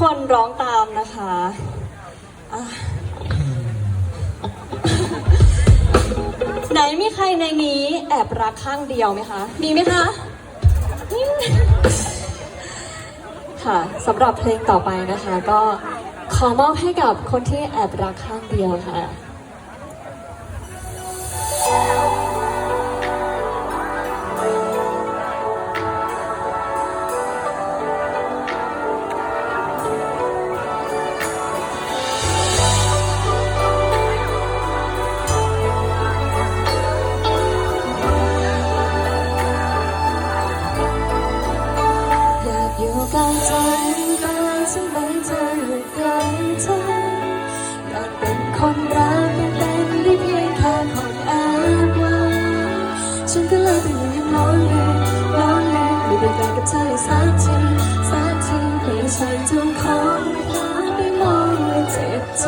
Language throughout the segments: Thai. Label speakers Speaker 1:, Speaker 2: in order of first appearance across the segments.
Speaker 1: คนร้องตามนะคะะไหนมีใครในนี้แอบรักข้างเดียวไหมคะ มีไหมคะค่ะสำหรับเพลงต่อไปนะคะ ก็ขอมอบให้กับคนที่แอบรักข้างเดียวค่ะ เป็นยังร้องร้รกับเธอสักทีสักทีเพื่อฉันต้องไม่พลาดไปมองและเจ็บใจ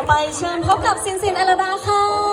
Speaker 1: ่อไปเชิญพบกับซินซินเอลดาค่ะ